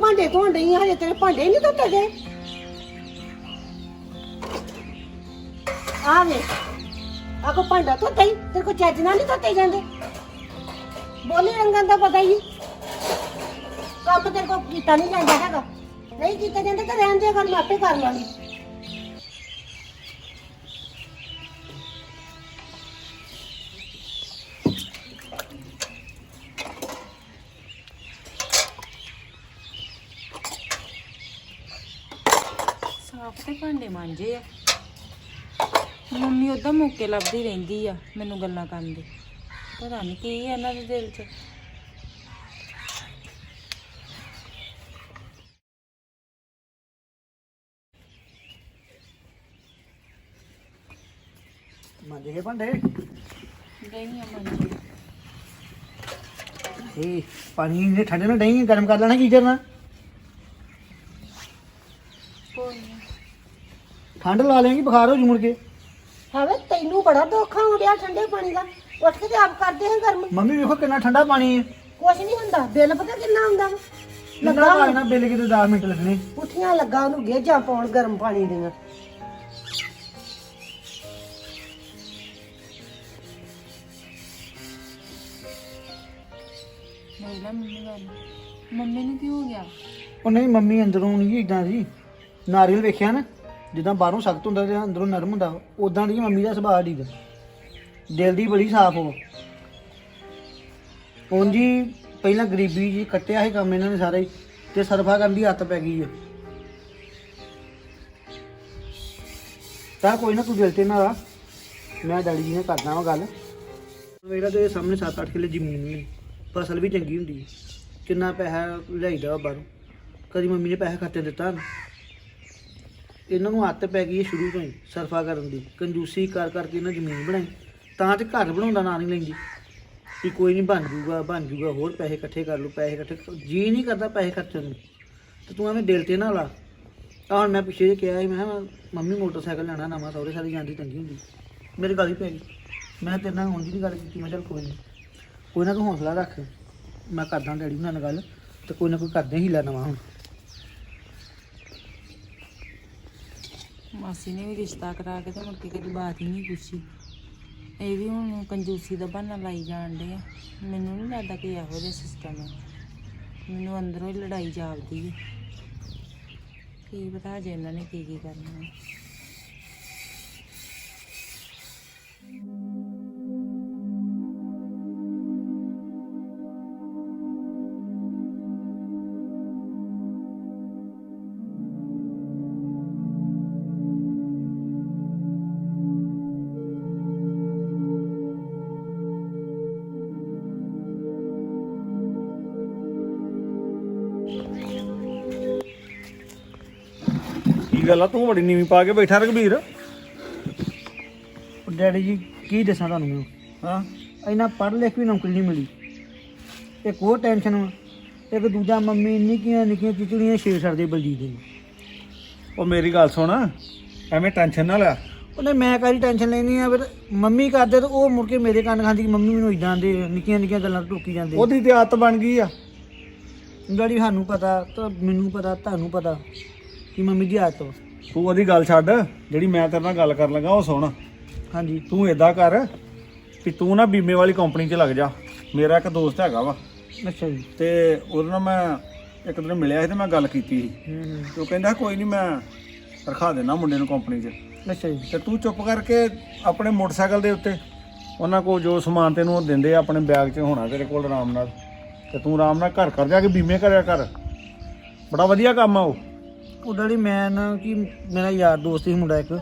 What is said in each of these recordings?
ਭਾਂਡੇ ਧੋਣ ਡਈ ਆ, ਹਜੇ ਤੇਰੇ ਭਾਂਡੇ ਨਹੀਂ ਧੋਤੇ ਗਏ? ਆ ਵੇ ਆ ਕੋ ਭਾਂਡਾ ਧੋਤਾ ਹੀ ਤੇਰੇ ਕੋ ਚੱਜ ਨਾਲ ਨਹੀਂ ਧੋਤੇ ਜਾਂਦੇ? ਬੋਲੀ ਰੰਗਾਂ ਦਾ ਪਤਾ ਹੀ ਕੰਮ ਤੇਰੇ ਕੋ ਕੀਤਾ ਨਹੀਂ ਜਾਂਦਾ ਹੈਗਾ। ਨਹੀਂ ਕੀਤਾ ਜਾਂਦਾ ਤਾਂ ਰਹਿਣ ਦੇ ਕਰ ਮੈਂ ਆਪੇ ਕਰ ਲਾਂਗੀ ਮਾਂਜੇ ਆ। ਮੰਮੀ ਉਦਾਂ ਮੌਕੇ ਲੱਭਦੀ ਰਹਿੰਦੀ ਆ ਮੈਨੂੰ ਗੱਲਾਂ ਕਰਨ ਦੀ। ਪਤਾ ਨਹੀਂ ਕੀ ਆ ਇਹਨਾਂ ਦੇ ਦਿਲ 'ਚ। ਮੰਜ ਗਏ ਭਾਂਡੇ? ਨਹੀਂ ਆ ਮਾਂਜੇ। ਇਹ ਪਾਣੀ ਨੇ ਠੰਡੇ ਨਾਲ ਡਈ ਗਰਮ ਕਰ ਲੈਣਾ ਕੀ ਕਰਨਾ ਕੋਈ ਨੀ। ਠੰਡ ਲਾ ਲੇਗੀ ਬੁਖਾਰ ਹੋ ਜੂ ਮੁੜ ਕੇ। ਹਾਵੇ ਤੈਨੂੰ ਬੜਾ ਦੁੱਖ ਆਉਂਦਿਆ ਠੰਡੇ ਪਾਣੀ ਦਾ। ਉੱਠ ਕੇ ਤੇ ਆਪ ਕਰਦੇ ਹਾਂ ਗਰਮ। ਮੰਮੀ ਵੇਖੋ ਕਿੰਨਾ ਠੰਡਾ ਪਾਣੀ ਹੈ। ਕੁਛ ਨਹੀਂ ਹੁੰਦਾ ਬਿੱਲ ਪਤਾ ਕਿੰਨਾ ਆਉਂਦਾ ਵਾ? ਲੱਗਾ ਲੱਗਾ ਲੱਗਣਾ ਬਿੱਲ ਕਿਤੇ 10 ਮਿੰਟ ਲੱਗਣੇ। ਪੁੱਠੀਆਂ ਲੱਗਾ ਉਹਨੂੰ ਗੇਜਾਂ ਪਾਉਣ ਗਰਮ ਪਾਣੀ ਦੀਆਂ। ਨਹੀਂ ਨਾ ਮੰਮੀ ਗੱਲ ਮੰਮੀ ਨੂੰ ਕੀ ਹੋ ਗਿਆ? ਉਹ ਨਹੀਂ ਮੰਮੀ ਅੰਦਰੋਂ ਨਹੀਂ ਇਦਾਂ ਸੀ ਨਾਰੀਅਲ ਵੇਖਿਆ ਨਾ? ਜਿੱਦਾਂ ਬਾਹਰੋਂ ਸਖਤ ਹੁੰਦਾ ਤੇ ਅੰਦਰੋਂ ਨਰਮ ਹੁੰਦਾ ਉਦਾਂ ਦੀ ਮੰਮੀ ਦਾ ਸੁਭਾਅ ਠੀਕ ਦਿਲ ਦੀ ਬੜੀ ਸਾਫ਼ ਹੋ। ਉਂਝ ਪਹਿਲਾਂ ਗਰੀਬੀ ਜੀ ਕੱਟਿਆ ਸੀ ਕੰਮ ਇਹਨਾਂ ਨੇ ਸਾਰੇ, ਤੇ ਸਰਫਾ ਕਰਨ ਦੀ ਹੱਤ ਪੈ ਗਈ ਹੈ ਤਾਂ ਕੋਈ ਨਾ ਤੂੰ ਦਿਲ ਤੇ ਨਾ ਆ ਮੈਂ ਡੈਡੀ ਜੀ ਨੇ ਕਰਦਾ ਵਾ ਗੱਲ। ਮੇਰਾ ਤੇ ਸਾਹਮਣੇ 7-8 ਕਿੱਲੇ ਜ਼ਮੀਨ ਵੀ ਫਸਲ ਵੀ ਚੰਗੀ ਹੁੰਦੀ ਹੈ ਕਿੰਨਾ ਪੈਸਾ ਲਿਆਈਦਾ ਵਾ ਬਾਹਰੋਂ। ਕਦੀ ਮੰਮੀ ਨੇ ਪੈਸਾ ਖਰਚੇ ਦਿੱਤਾ ਨਾ। ਇਹਨਾਂ ਨੂੰ ਹੱਤ ਪੈ ਗਈ ਹੈ ਸ਼ੁਰੂ ਤੋਂ ਹੀ ਸਰਫਾ ਕਰਨ ਦੀ। ਕੰਜੂਸੀ ਕਰ ਕਰਕੇ ਇਹਨਾਂ ਜ਼ਮੀਨ ਬਣਾਈ। ਤਾਂ ਤੇ ਘਰ ਬਣਾਉਂਦਾ ਨਾਂ ਨਹੀਂ ਲੈਂਦੀ। ਕਿ ਕੋਈ ਨਹੀਂ ਬਣ ਜੂਗਾ ਬਣ ਜੂਗਾ, ਹੋਰ ਪੈਸੇ ਇਕੱਠੇ ਕਰ ਲਓ, ਪੈਸੇ ਇਕੱਠੇ ਕਰ- ਜੀ ਨਹੀਂ ਕਰਦਾ ਪੈਸੇ ਖਰਚਣ ਨੂੰ। ਤੇ ਤੂੰ ਐਵੇਂ ਦਿਲ ਤੇ ਨਾ ਲਾ। ਆਹ ਹੁਣ ਮੈਂ ਪਿੱਛੇ ਜੇ ਕਿਹਾ ਸੀ, ਮੈਂ ਕਿਹਾ ਮੰਮੀ ਮੋਟਰਸਾਈਕਲ ਲੈਣਾ, ਨਵਾਂ ਸਹੁਰੇ ਸਾਰੀ ਜਾਂਦੀ ਤੰਗੀ ਹੁੰਦੀ। ਮੇਰੇ ਗੱਲ ਹੀ ਪੈ ਗਈ। ਮੈਂ ਤੇਰੇ ਨਾਲ ਹੁਣ ਦੀ ਗੱਲ ਕੀਤੀ, ਮੈਂ ਚੱਲ ਕੋਈ ਨਹੀਂ ਕੋਈ ਨਾ ਤੂੰ ਹੌਸਲਾ ਰੱਖ। ਮੈਂ ਕਰਦਾ ਡੈਡੀ ਨਾਲ ਗੱਲ, ਤੇ ਕੋਈ ਨਾ ਕੋਈ ਕਰਦੇ ਹੀ ਲੈ ਨਵਾਂ ਹੁਣ। ਮਾਸੀ ਨੇ ਵੀ ਰਿਸ਼ਤਾ ਕਰਾ ਕੇ ਤੇ ਮੁੜ ਕੇ ਕਦੀ ਬਾਤ ਹੀ ਨਹੀਂ ਪੁੱਛੀ। ਇਹ ਵੀ ਹੁਣ ਕੰਜੂਸੀ ਦਾ ਬਹਾਨਾ ਲਾਈ ਜਾਣ ਡੇ ਆ। ਮੈਨੂੰ ਨਹੀਂ ਲੱਗਦਾ ਕਿ ਇਹੋ ਜਿਹਾ ਸਿਸਟਮ ਹੈ ਮੈਨੂੰ ਅੰਦਰੋਂ ਹੀ ਲੜਾਈ ਜਾਪਦੀ ਹੈ ਕੀ ਪਤਾ ਜੇ ਇਹਨਾਂ ਨੇ ਕੀ ਕੀ ਕਰਨਾ। ਹੈ ਗੱਲ ਆ ਤੂੰ ਬੜੀ ਨੀਵੀਂ ਪਾ ਕੇ ਬੈਠਾ ਰਘਬੀਰ। ਉਹ ਡੈਡੀ ਜੀ ਕੀ ਦੱਸਾਂ ਤੁਹਾਨੂੰ ਮੈਂ? ਹਾਂ। ਇੰਨਾ ਪੜ੍ਹ ਲਿਖ ਵੀ ਨੌਕਰੀ ਨਹੀਂ ਮਿਲੀ। ਇੱਕ ਹੋਰ ਟੈਨਸ਼ਨ ਵਾ ਇੱਕ ਦੂਜਾ ਮੰਮੀ ਨਿੱਕੀਆਂ ਨਿੱਕੀਆਂ ਚਿਚੜੀਆਂ ਛੇੜ ਛੱਡਦੇ ਬਲਜੀਤ ਦੇ ਉਹ ਮੇਰੀ ਗੱਲ ਸੁਣ ਐਵੇਂ ਟੈਨਸ਼ਨ ਨਾ ਲੈ ਉਹਨੇ ਮੈਂ ਕਾਹਦੀ ਟੈਨਸ਼ਨ ਲੈਣੀ ਆ? ਫਿਰ ਮੰਮੀ ਕਰਦੇ ਤੇ ਉਹ ਮੁੜ ਕੇ ਮੇਰੇ ਕੰਨ ਖਾਂਦੀ ਕਿ ਮੰਮੀ ਮੈਨੂੰ ਇਦਾਂ ਦੇ ਨਿੱਕੀਆਂ ਨਿੱਕੀਆਂ ਗੱਲਾਂ ਟੋਕੀ ਜਾਂਦੇ। ਉਹਦੀ ਤੇ ਆਦਤ ਬਣ ਗਈ ਆ। ਡੈਡੀ ਸਾਨੂੰ ਪਤਾ ਤਾਂ ਮੈਨੂੰ ਪਤਾ ਤੁਹਾਨੂੰ ਪਤਾ। ਕਿ ਮੰਮੀ ਦੀ ਆਦਤ ਵਾ। ਤੂੰ ਉਹਦੀ ਗੱਲ ਛੱਡ ਜਿਹੜੀ ਮੈਂ ਤੇਰੇ ਨਾਲ ਗੱਲ ਕਰਨ ਲੱਗਾ ਉਹ ਸੁਣ। ਹਾਂਜੀ। ਤੂੰ ਏਦਾਂ ਕਰ ਕਿ ਤੂੰ ਨਾ ਬੀਮੇ ਵਾਲੀ ਕੰਪਨੀ 'ਚ ਲੱਗ ਜਾ। ਮੇਰਾ ਇੱਕ ਦੋਸਤ ਹੈਗਾ ਵਾ। ਅੱਛਾ ਜੀ। ਤੇ ਉਹਦੇ ਨਾਲ ਮੈਂ ਇੱਕ ਦਿਨ ਮਿਲਿਆ ਸੀ ਤੇ ਮੈਂ ਗੱਲ ਕੀਤੀ ਸੀ। ਹੂੰ ਹੂੰ। ਤੇ ਉਹ ਕਹਿੰਦਾ ਕੋਈ ਨਹੀਂ ਮੈਂ ਰਖਾ ਦੇਣਾ ਮੁੰਡੇ ਨੂੰ ਕੰਪਨੀ 'ਚ। ਅੱਛਾ ਜੀ। ਤੇ ਤੂੰ ਚੁੱਪ ਕਰਕੇ ਆਪਣੇ ਮੋਟਰਸਾਈਕਲ ਦੇ ਉੱਤੇ ਉਹਨਾਂ ਕੋਲ ਜੋ ਸਮਾਨ ਤੈਨੂੰ ਉਹ ਦਿੰਦੇ ਆ ਆਪਣੇ ਬੈਗ 'ਚ ਹੋਣਾ ਤੇਰੇ ਕੋਲ ਆਰਾਮ ਨਾਲ। ਤੇ ਤੂੰ ਆਰਾਮ ਨਾਲ ਘਰ ਘਰ ਜਾ ਕੇ ਬੀਮੇ ਕਰਿਆ ਕਰ। ਬੜਾ ਵਧੀਆ ਕੰਮ ਆ ਉਹ। ਉਹ ਡੈਡੀ ਮੈਂ ਨਾ ਕਿ ਮੇਰਾ ਯਾਰ ਦੋਸਤ ਸੀ ਮੁੰਡਾ ਇੱਕ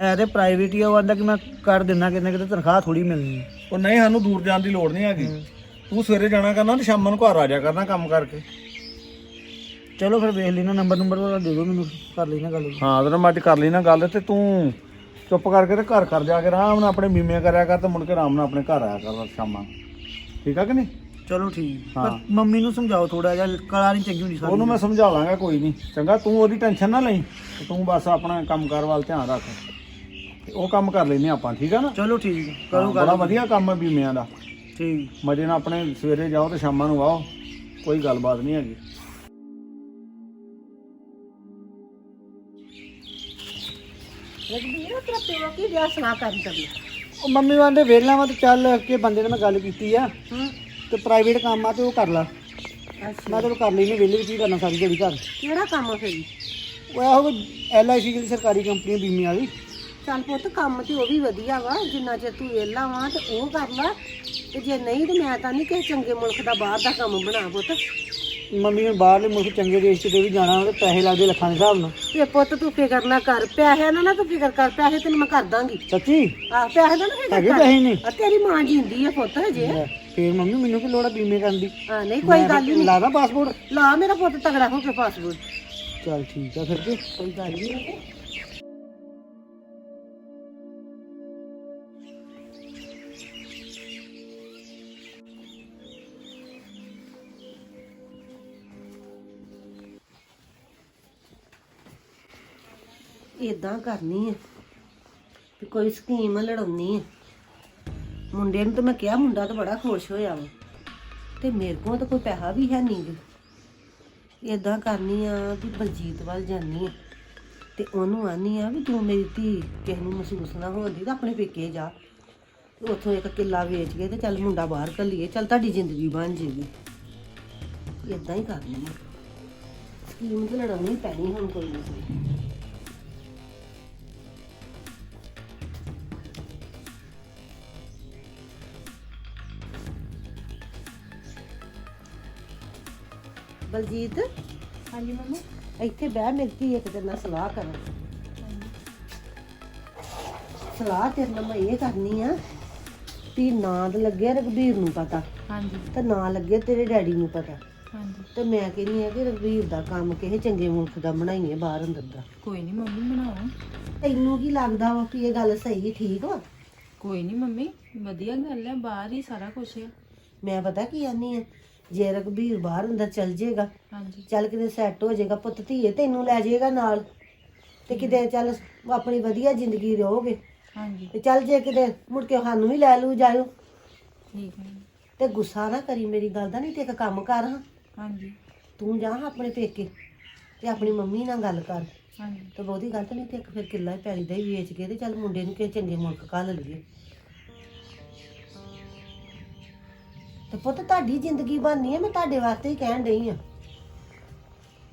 ਐ ਤੇ ਪ੍ਰਾਈਵੇਟ ਹੀ ਆ ਉਹ ਆਂਦਾ ਕਿ ਮੈਂ ਕਰ ਦਿੰਦਾ ਕਿਤੇ ਨਾ ਕਿਤੇ ਤਨਖਾਹ ਥੋੜੀ ਮਿਲਣੀ ਹੈ ਉਹ ਨਹੀਂ ਸਾਨੂੰ ਦੂਰ ਜਾਣ ਦੀ ਲੋੜ ਨਹੀਂ ਹੈਗੀ। ਤੂੰ ਸਵੇਰੇ ਜਾਣਾ ਕਰਨਾ ਤੇ ਸ਼ਾਮ ਨੂੰ ਘਰ ਆ ਜਾ ਕਰਨਾ ਕੰਮ ਕਰਕੇ। ਚਲੋ ਫਿਰ ਵੇਖ ਲੈਣਾ ਨੰਬਰ ਨੰਬਰ ਉਹਦਾ ਦੇ ਦਿਓ ਮੈਨੂੰ ਕਰ ਲੈਣਾ ਗੱਲ। ਹਾਂ ਉਹਦੇ ਨਾਲ ਮੈਂ ਅੱਜ ਕਰ ਲਈ ਨਾ ਗੱਲ ਤੇ ਤੂੰ ਚੁੱਪ ਕਰਕੇ ਤੇ ਘਰ ਘਰ ਜਾ ਕੇ ਆਰਾਮ ਨਾਲ ਆਪਣੇ ਬੀਮੇ ਕਰਿਆ ਕਰ ਤੇ ਮੁੜ ਕੇ ਆਰਾਮ ਨਾਲ ਆਪਣੇ ਘਰ ਆਇਆ ਕਰ ਸ਼ਾਮਾਂ। ਠੀਕ ਆ ਕਿ ਨਹੀਂ? ਚਲੋ ਠੀਕ। ਹਾਂ। ਪਰ ਮੰਮੀ ਨੂੰ ਸਮਝਾਓ ਥੋੜਾ ਜਿਹਾ ਕਲਾ ਨਹੀਂ ਚੰਗੀ ਹੁੰਦੀ ਉਹਨੂੰ ਮੈਂ ਸਮਝਾ ਲਾਂਗਾ ਕੋਈ ਨਹੀਂ। ਚੰਗਾ ਤੂੰ ਉਹਦੀ ਟੈਨਸ਼ਨ ਨਾ ਲਈ। ਤੂੰ ਬਸ ਆਪਣਾ ਕੰਮਕਾਰ ਵੱਲ ਧਿਆਨ ਰੱਖ। ਉਹ ਕੰਮ ਕਰ ਲੈਨੇ ਆਪਾਂ ਠੀਕ ਆ ਨਾ? ਚਲੋ ਠੀਕ ਹੈ, ਕਰੋ ਬੜਾ ਵਧੀਆ ਕੰਮ ਹੈ ਬੀਮਿਆਂ ਦਾ। ਠੀਕ। ਮਜੇ ਨਾਲ ਆਪਣੇ ਸਵੇਰੇ ਜਾਓ ਤੇ ਸ਼ਾਮਾਂ ਨੂੰ ਆਓ। ਕੋਈ ਗੱਲਬਾਤ ਨਹੀਂ ਹੈਗੀ। ਮੰਮੀ ਵਾਂਦੇ ਵੇਲਾ ਵਾ ਤੇ ਚੱਲ ਕੇ ਬੰਦੇ ਨਾਲ ਮੈਂ ਗੱਲ ਕੀਤੀ ਆ। ਤੇ ਪ੍ਰਾਈਵੇਟ ਕੰਮ ਆ ਤੇ ਉਹ ਕਰ ਲਾ। ਅੱਛਾ। ਮੈਂ ਤੈਨੂੰ ਕਰ ਲਈ ਨੇ ਵੇਲੇ ਵਿੱਚ ਹੀ ਕਰਨਾ ਸਾਰੀ ਦਿਹਾੜੀ ਘਰ। ਕਿਹੜਾ ਕੰਮ ਆ ਫਿਰ? ਉਹ ਇਹੋ ਐਲ ਆਈ ਸੀ ਜਿਹੜੀ ਸਰਕਾਰੀ ਕੰਪਨੀ ਬੀਮੇ ਵਾਲੀ। ਚੱਲ ਪੁੱਤ ਕੰਮ ਤੇ ਉਹ ਵੀ ਵਧੀਆ ਵਾ ਜਿੰਨਾ ਚਿਰ ਤੂੰ ਏਲਾ ਵਾ ਤੇ ਉਹ ਕਰ ਲੈ। ਤੇ ਜੇ ਨਹੀਂ ਤੇ ਮੈਂ ਤਾਂ ਨਹੀਂ ਕਿਸੇ ਚੰਗੇ ਮੁਲਕ ਦਾ ਬਾਹਰ ਦਾ ਕੰਮ ਬਣਾ ਪੁੱਤ। ਮੰਮੀ ਨੇ ਬਾਹਰਲੇ ਮੁਲਕ ਚੰਗੇ ਦੇਸ਼ 'ਚ ਤੇ ਵੀ ਜਾਣਾ ਉਹਦੇ ਪੈਸੇ ਲੱਗਦੇ ਲੱਖਾਂ ਦੇ ਹਿਸਾਬ ਨਾਲ। ਤੇ ਪੁੱਤ ਤੂੰ ਫਿਕਰ ਨਾ ਕਰ ਪੈਸੇ ਨਾ ਨਾ ਤੂੰ ਫਿਕਰ ਕਰ ਪੈਸੇ ਤੈਨੂੰ ਮੈਂ ਕਰ ਦਾਂਗੀ। ਸੱਚੀ? ਆਹ ਪੈਸੇ ਦਾ ਨਾ ਫਿਕਰ ਹੈਗੇ ਕਰ। ਪੈਸੇ ਨੇ ਆ ਤੇਰੀ ਮਾਂ ਜਿੰਦੀ ਆ ਪੁੱਤ ਹਜੇ। ਲੈ, ਫੇਰ ਮੰਮੀ ਮੈਨੂੰ ਕੀ ਲੋੜ ਆ ਬੀਮੇ ਕਰਨ ਦੀ? ਆ ਨਹੀਂ ਕੋਈ ਗੱਲ ਹੀ ਨਹੀਂ। ਲਾਦਾ ਪਾਸਪੋਰਟ। ਲਾ ਮੇਰਾ ਪੁੱਤ ਤਗੜਾ ਹੋ ਕੇ ਪਾਸਪੋਰਟ। ਚੱਲ ਠੀਕ ਆ ਫਿਰ ਤੇ। ਕੋਈ ਗੱਲ ਹੀ ਨਹੀਂ। ਇਦਾਂ ਕਰਨੀ ਹੈ ਵੀ ਕੋਈ ਸਕੀਮ ਲੜਾਉਣੀ ਹੈ ਮੁੰਡੇ ਨੂੰ ਤਾਂ ਮੈਂ ਕਿਹਾ, ਮੁੰਡਾ ਤਾਂ ਬੜਾ ਖੁਸ਼ ਹੋਇਆ ਵਾ। ਤੇ ਮੇਰੇ ਕੋਲ ਤਾਂ ਕੋਈ ਪੈਸਾ ਵੀ ਹੈ ਨਹੀਂ ਗੀ। ਇਦਾਂ ਕਰਨੀ ਆ ਵੀ ਬਲਜੀਤ ਵੱਲ ਜਾਨੀ ਆ। ਤੇ ਉਹਨੂੰ ਆਨੀ ਆ ਵੀ ਤੂੰ ਮੇਰੀ ਧੀ, ਕਿਸੇ ਨੂੰ ਮਹਿਸੂਸ ਨਾ ਹੋਣ ਦੀ, ਤਾਂ ਆਪਣੇ ਪੇਕੇ ਜਾ। ਤੇ ਉੱਥੋਂ ਇੱਕ ਕਿੱਲਾ ਵੇਚ ਕੇ ਤੇ ਚੱਲ ਮੁੰਡਾ ਬਾਹਰ ਕੱਲੀਏ, ਚੱਲ ਤੁਹਾਡੀ ਜ਼ਿੰਦਗੀ ਬਣ ਜੇਗੀ। ਇਦਾਂ ਹੀ ਕਰਨੀ ਆ। ਸਕੀਮ ਤੇ ਲੜਾਉਣੀ ਪੈਣੀ ਹੁਣ ਕੋਈ ਨਾ ਬਲਜੀਤ? ਹਾਂਜੀ ਮੰਮੀ। ਇੱਥੇ ਬਹਿ ਧੀ ਇੱਕ ਤੇਰੇ ਨਾਲ ਸਲਾਹ ਕਰਾਂ ਸਲਾਹ ਤੇਰੇ ਨਾਲ ਮੈਂ ਇਹ ਕਰਨੀ ਆ ਵੀ ਨਾਂ ਤਾਂ ਲੱਗੇ ਰਘਬੀਰ ਨੂੰ ਪਤਾ। ਹਾਂਜੀ। ਤੇ ਨਾਂ ਲੱਗੇ ਤੇਰੇ ਡੈਡੀ ਨੂੰ ਪਤਾ। ਹਾਂਜੀ। ਤੇ ਮੈਂ ਕਹਿੰਦੀ ਆ ਕਿ ਰਘਬੀਰ ਦਾ ਕੰਮ ਕਿਸੇ ਚੰਗੇ ਮੁਲਕ ਦਾ ਬਣਾਈਏ ਬਾਹਰ ਅੰਦਰ ਦਾ। ਕੋਈ ਨਹੀਂ ਮੰਮੀ ਬਣਾਓ। ਤੈਨੂੰ ਕੀ ਲੱਗਦਾ ਵਾ ਕਿ ਇਹ ਗੱਲ ਸਹੀ ਠੀਕ ਵਾ? ਕੋਈ ਨਹੀਂ ਮੰਮੀ ਵਧੀਆ ਗੱਲ ਹੈ ਬਾਹਰ ਹੀ ਸਾਰਾ ਕੁਝ ਹੈ ਮੈਂ ਪਤਾ ਕੀ ਆਨੀ ਆ ਜੇ ਰਘਬੀਰ ਬਾਹਰ ਅੰਦਰ ਚੱਲ ਜੇਗਾ ਹਾਂਜੀ। ਚੱਲ ਕਿਤੇ ਸੈੱਟ ਹੋ ਜਾਏਗਾ ਪੁੱਤ ਧੀਏ ਤੈਨੂੰ ਲੈ ਜਾਏਗਾ ਨਾਲ ਤੇ ਕਿਤੇ ਚੱਲ ਆਪਣੀ ਵਧੀਆ ਜ਼ਿੰਦਗੀ ਰਹੋਗੇ। ਹਾਂਜੀ। ਤੇ ਚੱਲ ਜੇ ਕਿਤੇ ਮੁੜ ਕੇ ਸਾਨੂੰ ਵੀ ਲੈ ਲੂ ਜਾਇਓ। ਠੀਕ ਹੈ। ਤੇ ਗੁੱਸਾ ਨਾ ਕਰੀ ਮੇਰੀ ਗੱਲ ਦਾ ਨਹੀਂ ਤੇ ਇੱਕ ਕੰਮ ਕਰ ਹਾਂ। ਹਾਂਜੀ। ਤੂੰ ਜਾ ਆਪਣੇ ਪੇਕੇ ਤੇ ਆਪਣੀ ਮੰਮੀ ਨਾਲ ਗੱਲ ਕਰ। ਹਾਂਜੀ। ਤੇ ਬਹੁਤੀ ਗੱਲ ਤਾਂ ਨਹੀਂ ਤੇ ਇੱਕ ਫਿਰ ਕਿੱਲਾ ਹੀ ਪੈਲੀ ਦਾ ਹੀ ਵੇਚ ਕੇ ਤੇ ਚੱਲ ਮੁੰਡੇ ਨੂੰ ਕਿਸੇ ਚੰਗੇ ਮੁਲਕ ਘੱਲ ਲਈਏ। ਤੇ ਪੁੱਤ ਤੁਹਾਡੀ ਜ਼ਿੰਦਗੀ ਬਣਨੀ ਹੈ ਮੈਂ ਤੁਹਾਡੇ ਵਾਸਤੇ ਹੀ ਕਹਿਣ ਡਈ ਆ।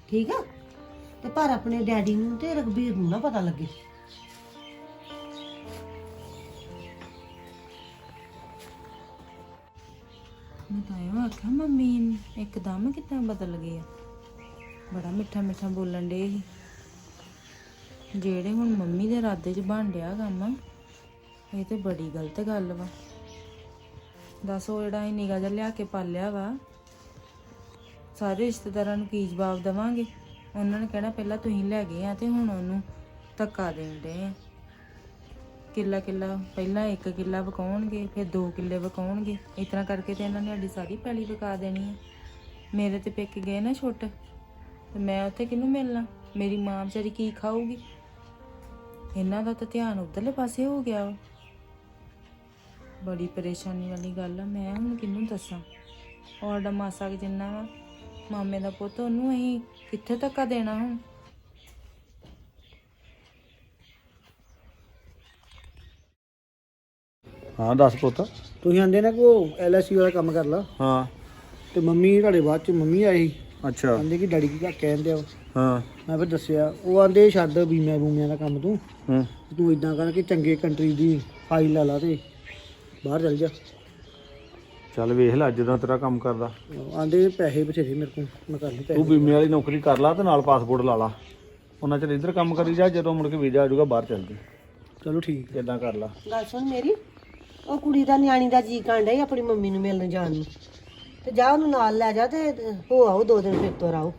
ਠੀਕ ਆ? ਤੇ ਪਰ ਆਪਣੇ ਡੈਡੀ ਨੂੰ ਤੇ ਰਘਬੀਰ ਨੂੰ ਨਾ ਪਤਾ ਲੱਗੇ। ਮੈਂ ਤਾਂ ਇਹ ਆਖਿਆ, ਮੰਮੀ, ਇੱਕਦਮ ਕਿੱਦਾਂ ਬਦਲ ਗਏ ਆ? ਬੜਾ ਮਿੱਠਾ ਮਿੱਠਾ ਬੋਲਣ ਡੇ ਸੀ। ਜਿਹੜੇ ਹੁਣ ਮੰਮੀ ਦੇ ਇਰਾਦੇ 'ਚ ਬਣ ਡਿਆ ਕੰਮ, ਇਹ ਤੇ ਬੜੀ ਗਲਤ ਗੱਲ ਵਾ। ਦੱਸ ਉਹ ਜਿਹੜਾ ਇਹ ਨਿਗਾਹ ਜਿਹਾ ਲਿਆ ਕੇ ਪਾਲਿਆ ਵਾ, ਸਾਰੇ ਰਿਸ਼ਤੇਦਾਰਾਂ ਨੂੰ ਕੀ ਜਵਾਬ ਦੇਵਾਂਗੇ? ਉਹਨਾਂ ਨੇ ਕਹਿਣਾ ਪਹਿਲਾਂ ਤੁਸੀਂ ਲੈ ਗਏ ਆ ਤੇ ਹੁਣ ਉਹਨੂੰ ਧੱਕਾ ਦੇਣ ਡੇ ਆ। ਕਿੱਲਾ ਕਿੱਲਾ, ਪਹਿਲਾਂ ਇੱਕ ਕਿੱਲਾ ਵਕਾਉਣਗੇ, ਫਿਰ ਦੋ ਕਿੱਲੇ ਵਕਾਉਣਗੇ। ਇਸ ਤਰ੍ਹਾਂ ਕਰਕੇ ਤੇ ਇਹਨਾਂ ਨੇ ਸਾਡੀ ਸਾਰੀ ਪੈਲੀ ਵਕਾ ਦੇਣੀ ਹੈ ਮੇਰੇ ਤੇ ਪਿੱਕ ਗਏ ਨਾ ਛੁੱਟ, ਤੇ ਮੈਂ ਉੱਥੇ ਕਿਹਨੂੰ ਮਿਲਣਾ? ਮੇਰੀ ਮਾਂ ਵਿਚਾਰੀ ਕੀ ਖਾਊਗੀ? ਇਹਨਾਂ ਦਾ ਤਾਂ ਧਿਆਨ ਉਧਰਲੇ ਪਾਸੇ ਹੋ ਗਿਆ ਵਾ। ਬੜੀ ਪਰੇਸ਼ਾਨੀ ਵਾਲੀ ਗੱਲ ਆ। ਮੈਂ ਹੁਣ ਕਿਹਨੂੰ ਦੱਸਾਂ? ਔਰ ਦਾ ਮਾਸਾ ਕੁ ਜਿੰਨਾ ਵਾ ਮਾਮੇ ਦਾ ਪੁੱਤ ਉਹਨੂੰ ਅਸੀਂ ਕਿੱਥੇ ਧੱਕਾ ਦੇਣਾ ਹੁਣ? ਹਾਂ ਦੱਸ ਪੁੱਤ। ਤੁਸੀਂ ਆਂਦੇ ਨਾ ਕਿ ਉਹ ਐਲ ਆਈ ਸੀ ਵਾਲਾ ਕੰਮ ਕਰ ਲਾ। ਹਾਂ। ਤੇ ਮੰਮੀ ਤੁਹਾਡੇ ਬਾਅਦ ਚ ਮੰਮੀ ਆਈ ਅੱਛਾ। ਕਹਿੰਦੇ ਕਿ ਡੈਡੀ ਕੀ ਕਹਿੰਦੇ ਆ ਹਾਂ। ਮੈਂ ਫਿਰ ਦੱਸਿਆ ਉਹ ਆਂਦੇ ਛੱਡ ਬੀਮੇ ਬੂਮਿਆਂ ਦਾ ਕੰਮ ਤੂੰ। ਹੂੰ। ਤੂੰ ਇਦਾਂ ਕਰ ਕਿ ਚੰਗੇ ਕੰਟਰੀ ਦੀ ਫਾਈਲ ਲੈ ਲਾ ਤੇ। ਬਾਹਰ ਚੱਲ ਜਾ। ਚੱਲ ਵੇਖ ਲੈ ਜਦੋਂ ਤੇਰਾ ਕੰਮ ਕਰਦਾ। ਆਂਦੇ ਪੈਸੇ ਬਥੇਰੇ ਮੇਰੇ ਕੋਲ ਮੈਂ ਕਰ ਲਈ ਤੂੰ ਪੈਸੇ ਬੀਮੇ ਵਾਲੀ ਨੌਕਰੀ ਕਰ ਲਾ ਤੇ ਨਾਲ ਪਾਸਪੋਰਟ ਲਾ ਲਾ। ਉਹਨਾਂ ਚਿਰ ਇੱਧਰ ਕੰਮ ਕਰੀ ਜਾ ਜਦੋਂ ਮੁੜ ਕੇ ਵੀਜ਼ਾ ਆ ਜਾਊਗਾ ਬਾਹਰ ਚੱਲ ਜੀ। ਚਲੋ ਠੀਕ ਹੈ। ਇਦਾਂ ਕਰ ਲਾ। ਗੱਲ ਸੁਣ ਮੇਰੀ ਉਹ ਕੁੜੀ ਦਾ ਨਿਆਣੀ ਦਾ ਜੀ ਕਾਂਡਾ ਹੀ ਆਪਣੀ ਮੰਮੀ ਨੂੰ ਮਿਲਣ ਜਾਣ ਨੂੰ। ਤੇ ਜਾ ਉਹਨੂੰ ਨਾਲ ਲੈ ਜਾ ਤੇ ਹੋ ਆਓ ਦੋ ਦਿਨ ਫਿਰ ਤੋਂ ਆਓ।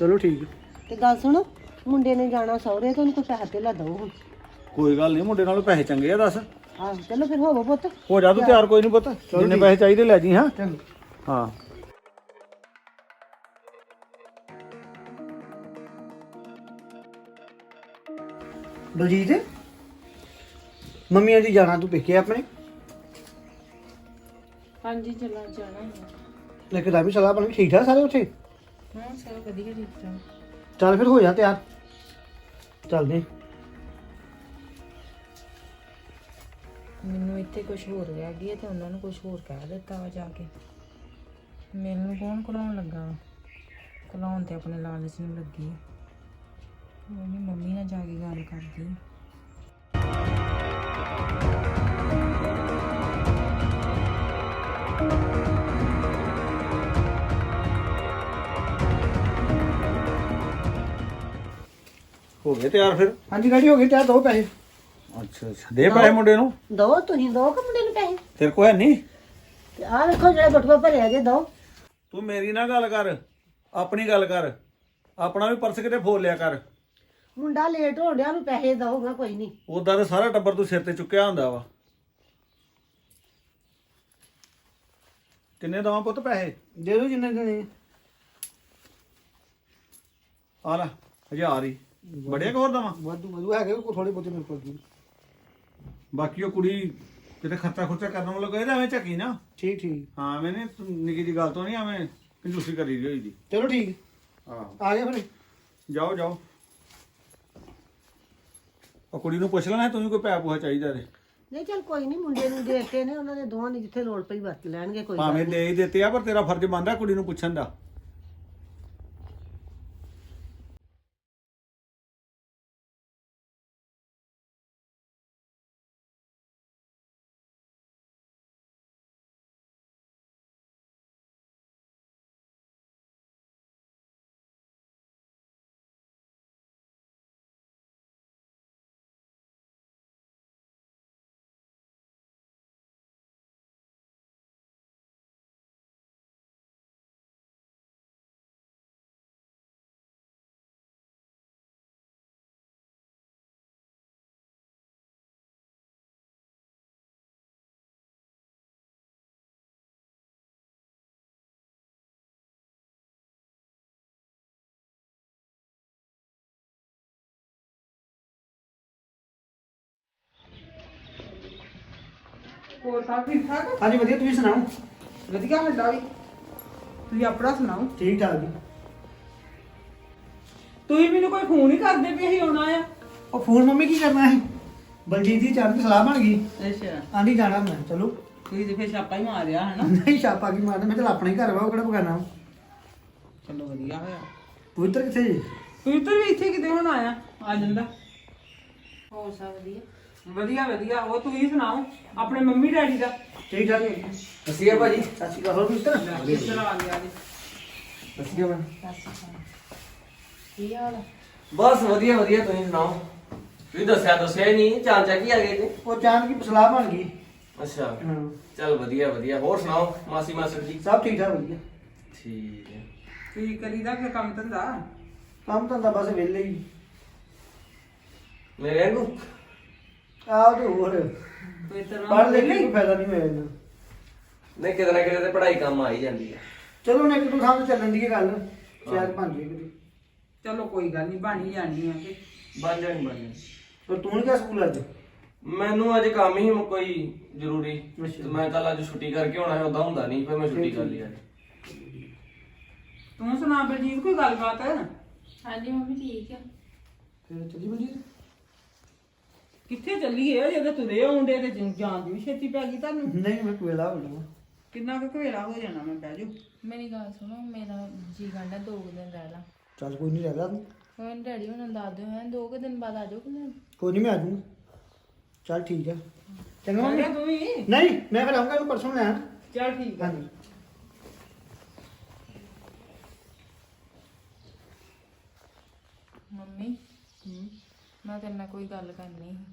ਚਲੋ ਠੀਕ। ਹੈ। ਤੇ ਗੱਲ ਸੁਣ ਮੁੰਡੇ ਨੇ ਜਾਣਾ ਸਹੁਰੇ ਤੇ ਉਹਨੂੰ ਕੋਈ ਪੈਸਾ ਤੇ ਲਾ ਦਓ ਹੁਣ। ਕੋਈ ਗੱਲ ਨਹੀਂ ਮੁੰਡੇ ਨਾਲੋਂ ਪੈਸੇ ਚੰਗੇ ਆ ਦੱਸ। ਆਹ ਚਲੋ ਫਿਰ ਹੋਵੋ ਪੁੱਤ। ਹੋ ਜਾ ਤੂੰ ਤਿਆਰ ਕੋਈ ਨਹੀਂ ਪੁੱਤ। ਜਿੰਨੇ ਪੈਸੇ ਚਾਹੀਦੇ ਲੈ ਜੀ ਹਾਂ। ਹਾਂ। ਬਲਜੀਤ ਮੰਮੀ ਆਂਦੀ ਜਾਣਾ ਤੂੰ ਪੇਕੇ ਆਪਣੇ? ਹਾਂਜੀ ਚਲਾ ਜਾਣਾ। ਹੈ ਲੈ ਕੇ ਵੀ ਸਲਾਹ ਬਣੀ ਠੀਕ ਠਾਕ ਸਾਰੇ ਉੱਥੇ? ਹਾਂ ਸਾਰਾ ਵਧੀਆ ਠੀਕ ਠਾਕ। ਚੱਲ ਫਿਰ ਹੋ ਜਾ ਤਿਆਰ। ਚੱਲਦੇ। ਇੱਥੇ ਕੁਝ ਹੋਰ ਰਹਿ ਗਿਆ ਤੇ ਉਹਨਾਂ ਨੂੰ ਕੁਝ ਹੋਰ ਕਹਿ ਦਿੱਤਾ ਵਾ ਜਾ ਕੇ। ਮੈਨੂੰ ਕੌਣ ਕਲਾਉਣ ਲੱਗਾ ਵਾ? ਕਲਾਉਣ ਤੇ ਆਪਣੇ ਲਾਲਚ ਨੂੰ ਲੱਗੀ ਉਹਨੇ ਮੰਮੀ ਨਾਲ ਜਾ ਕੇ ਗੱਲ ਕਰਦੀ। ਹੋ ਗਏ ਤਿਆਰ ਫਿਰ? ਹਾਂਜੀ ਗਾੜੀ ਹੋ ਗਈ ਤਿਆਰ ਦੋ ਪੈਸੇ। ਅੱਛਾ ਅੱਛਾ। ਦੇ ਪੈਸੇ ਮੁੰਡੇ ਨੂੰ? ਦੋ ਤੁਸੀਂ ਦੋ ਕਿ ਮੁੰਡੇ ਨੂੰ ਪੈਸੇ? ਤੇਰੇ ਕੋਲ ਹੈ ਨਹੀਂ? ਤੇ ਆਹ ਵੇਖੋ ਜਿਹੜੇ ਬਟੂਆ ਭਰਿਆ ਜੇ ਦੋ। ਤੂੰ ਮੇਰੀ ਨਾਲ ਗੱਲ ਕਰ ਆਪਣੀ ਗੱਲ ਕਰ। ਆਪਣਾ ਵੀ ਪਰਸ ਕਿਤੇ ਫੋਲ ਲਿਆ ਕਰ। ਮੁੰਡਾ ਲੇਟ ਹੋਣ ਡਿਆ ਨੂੰ ਪੈਸੇ ਦਊਗਾ ਕੋਈ ਨਹੀਂ। ਉਦਾਂ ਤਾਂ ਸਾਰਾ ਟੱਬਰ ਤੂੰ ਸਿਰ ਤੇ ਚੁੱਕਿਆ ਹੁੰਦਾ ਵਾ। ਕਿੰਨੇ ਦਵਾਂ ਪੁੱਤ ਪੈਸੇ? ਦੇ ਦੋ ਜਿੰਨੇ ਦੇਣੇ ਆ ਲੈ ਹਜ਼ਾਰ ਹੀ। ਬੜੇ ਕੁ ਹੋਰ ਦਵਾਂ? ਵਾਧੂ ਵਾਧੂ। ਹੈਗੇ ਕੋ ਥੋੜੇ ਬਹੁਤੇ ਮੇਰੇ ਕੋਲ। ਜੀ ਬਾਕੀ ਉਹ ਕੁੜੀ ਕਿਤੇ ਖਰਚਾ ਖੁਰਚਾ ਕਰਨ ਵਾਲਾ ਕੋਈ ਐਵੇਂ ਝੱਕੀ ਨਾ। ਠੀਕ ਠੀਕ। ਹਾਂ ਮੈਨੇ ਨਿੱਕੀ ਜੀ ਗੱਲ ਤੋਂ ਨਹੀਂ ਐਵੇਂ ਕੰਜੂਸੀ ਕਰੀ ਦੀ ਹੋਈ ਦੀ। ਚਲੋ ਠੀਕ। ਹਾਂ। ਆ ਗਏ ਫਿਰ। ਜਾਓ ਜਾਓ। ਉਹ ਕੁੜੀ ਨੂੰ ਪੁੱਛ ਲੈਣਾ ਤੂੰ ਵੀ ਕੋਈ ਪੈਸਾ ਪੂਹਾ ਚਾਹੀਦਾ ਤੇ। ਨਹੀਂ ਚੱਲ ਕੋਈ ਨਹੀਂ ਮੁੰਡੇ ਨੂੰ ਦੇਤੇ ਨੇ ਉਹਨਾਂ ਦੇ ਦੋਵਾਂ ਨੇ ਜਿੱਥੇ ਲੋੜ ਪਈ ਵਰਤ ਲੈਣਗੇ ਕੋਈ ਗੱਲ ਭਾਵੇਂ। ਦੇ ਹੀ ਦਿੱਤੇ ਆ ਪਰ ਤੇਰਾ ਫਰਜ਼ ਬਣਦਾ ਕੁੜੀ ਨੂੰ ਪੁੱਛਣ ਦਾ। ਹੋਰ ਸਭ ਠੀਕ ਠਾਕ? ਹਾਂਜੀ ਵਧੀਆ ਤੁਸੀਂ ਸੁਣਾਓ? ਵਧੀਆ ਸਾਡਾ ਵੀ। ਤੁਸੀਂ ਆਪਣਾ ਸੁਣਾਓ? ਠੀਕ ਠਾਕ ਜੀ। ਤੁਸੀਂ ਮੈਨੂੰ ਕੋਈ ਫੋਨ ਹੀ ਕਰਦੇ ਵੀ ਅਸੀਂ ਆਉਣਾ ਆ। ਉਹ ਫੋਨ ਮੰਮੀ ਕੀ ਕਰਨਾ ਹੈ ਬਲਜੀਤ ਦੀ ਚਾਰ ਦੀ ਸਲਾਹ ਬਣ ਗਈ। ਅੱਛਾ। ਆਂਦੀ ਜਾਣਾ ਮੈਂ ਚਲੋ। ਤੁਸੀਂ ਤੇ ਫੇਰ ਛਾਪਾ ਹੀ ਮਾਰਿਆ ਹਨਾ? ਨਹੀਂ ਛਾਪਾ ਕੀ ਮਾਰਨਾ ਮੈਂ ਚਲ ਆਪਣਾ ਹੀ ਘਰ ਵਾ ਉਹ ਕਿਹੜਾ ਬਗਾਨਾ ਚਲੋ ਵਧੀਆ ਹੋਇਆ। ਪਵਿੱਤਰ ਕਿੱਥੇ ਜੀ? ਤਾਂ ਵੀ ਇੱਥੇ ਕਿਤੇ ਹੁਣ ਆਇਆ ਆ ਜਾਂਦਾ। ਹੋ ਸਕਦੀ ਆ ਵਧੀਆ ਵਧੀਆ। ਉਹ ਤੁਸੀਂ ਸੁਣਾਓ? ਆਪਣੇ ਮੰਮੀ ਡੈਡੀ ਦਾ? ਠੀਕ ਠਾਕ। ਜੀ ਅਸੀਂ ਭਾਜੀ। ਸਤਿ ਸ਼੍ਰੀ ਅਕਾਲ। ਹੋਰ ਮਿੱਤਰ ਕਿਸ ਤਰ੍ਹਾਂ ਆ ਗਿਆ ਜੀ। ਅਸੀਂ ਮੈਂ ਕੀ ਹਾਲ ਆ? ਬਸ ਵਧੀਆ ਵਧੀਆ। ਤੁਸੀਂ ਸੁਣਾਓ? ਤੁਸੀਂ ਦੱਸਿਆ ਦੱਸਿਆ ਹੀ ਨਹੀਂ। ਚਾਂ ਚੱਕ ਹੀ ਆ ਗਏ ਜੀ ਉਹ ਚਾਂਦ ਕੀ ਸਲਾਹ ਬਣ ਗਈ। ਅੱਛਾ। ਹਾਂ। ਚਲ ਵਧੀਆ ਵਧੀਆ। ਹੋਰ ਸੁਣਾਓ? ਮਾਸੀ ਮਾਸਟਰ ਜੀ? ਸਭ ਠੀਕ ਠਾਕ ਵਧੀਆ। ਠੀਕ ਹੈ। ਤੁਸੀਂ ਕਰੀਦਾ ਫਿਰ ਕੰਮ ਧੰਦਾ? ਕੰਮ ਧੰਦਾ ਬਸ ਵਿਹਲੇ ਹੀ। ਮੇਰੇ ਵਾਂਗੂ? ਆਹ ਤੇ ਹੋਰ। ਕੋਈ ਤਰ੍ਹਾਂ ਪੜ੍ਹ ਲੈ ਕੇ ਕੋਈ ਫਾਇਦਾ ਨਹੀਂ ਹੋਇਆ ਇਹਨਾਂ। ਨਹੀਂ ਕਿਤੇ ਨਾ ਕਿਤੇ ਤੇ ਪੜ੍ਹਾਈ ਕੰਮ ਆ ਹੀ ਜਾਂਦੀ ਹੈ ਚਲੋ ਨੇ ਇੱਕ ਦੋ ਥਾਂ ਤੇ ਚੱਲਣ ਦੀ ਇਹ ਗੱਲ ਸ਼ਾਇਦ ਬਣ ਜੇ ਕਦੀ ਚਲੋ ਕੋਈ ਗੱਲ ਨਹੀਂ ਬਣੀ ਜਾਣੀ ਆ ਕਿ। ਬਣ ਜਾਣੀ ਬਣ ਜਾਣੀ। ਪਰ ਤੂੰ ਨਹੀਂ ਗਿਆ ਸਕੂਲ ਅੱਜ? ਮੈਨੂੰ ਅੱਜ ਕੰਮ ਹੀ ਕੋਈ ਜ਼ਰੂਰੀ। ਤੇ ਮੈਂ ਕੱਲ ਅੱਜ ਛੁੱਟੀ ਕਰਕੇ ਆਉਣਾ ਹੈ ਉਦਾਂ ਹੁੰਦਾ ਨਹੀਂ ਫਿਰ ਮੈਂ ਛੁੱਟੀ ਕਰ ਲਈ ਅੱਜ। ਤੂੰ ਸੁਣਾ ਬਲਜੀਤ ਕੋਈ ਗੱਲਬਾਤ? ਹਾਂਜੀ ਮੰਮੀ ਠੀਕ ਆ। ਫਿਰ ਚੱਲੀ ਬਲਜੀਤ? ਕਿੱਥੇ ਚੱਲੀਏ? ਜਦੋਂ ਤੁਰੇ ਆਉਂਦੇ ਤੇ ਜਾਣ ਦੀ ਵੀ ਛੇਤੀ ਪੈ ਗਈ ਤੁਹਾਨੂੰ। ਨਹੀਂ ਮੈਂ ਕੋਇਲਾ ਬੋਲਣਾ ਕਿੰਨਾ ਕੁ ਘਵੇਲਾ ਹੋ ਜਾਣਾ ਮੈਂ ਬਹਿ ਜਾਓ ਮੇਰੀ ਗੱਲ ਸੁਣੋ ਮੇਰਾ ਜੀ ਕਰਦਾ ਦੋ ਕੁ ਦਿਨ ਰਹਿ ਲਾ। ਚੱਲ ਕੋਈ ਨਹੀਂ ਰਹਿ ਤੂੰ। ਹੁਣ ਡੈਡੀ ਨੂੰ ਦੱਸ ਦਿਓ ਹੈ ਦੋ ਕੁ ਦਿਨ ਬਾਅਦ ਆ ਜਾਓ ਕਿ ਨਹੀਂ? ਕੋਈ ਨਹੀਂ ਮੈਂ ਆ ਜਾਊਂਗਾ ਚੱਲ ਠੀਕ ਹੈ ਚੰਗਾ ਮੰਮੀ। ਤੂੰ ਵੀ। ਨਹੀਂ ਮੈਂ ਫਿਰ ਆਉਂਗਾ ਇਹਨੂੰ ਪਰਸੋਂ ਲੈਣ। ਚੱਲ ਠੀਕ ਆ। ਹਾਂਜੀ। ਮੰਮੀ ਮੈਂ ਤੇਰੇ ਨਾਲ ਕੋਈ ਗੱਲ ਕਰਨੀ ਸੀ।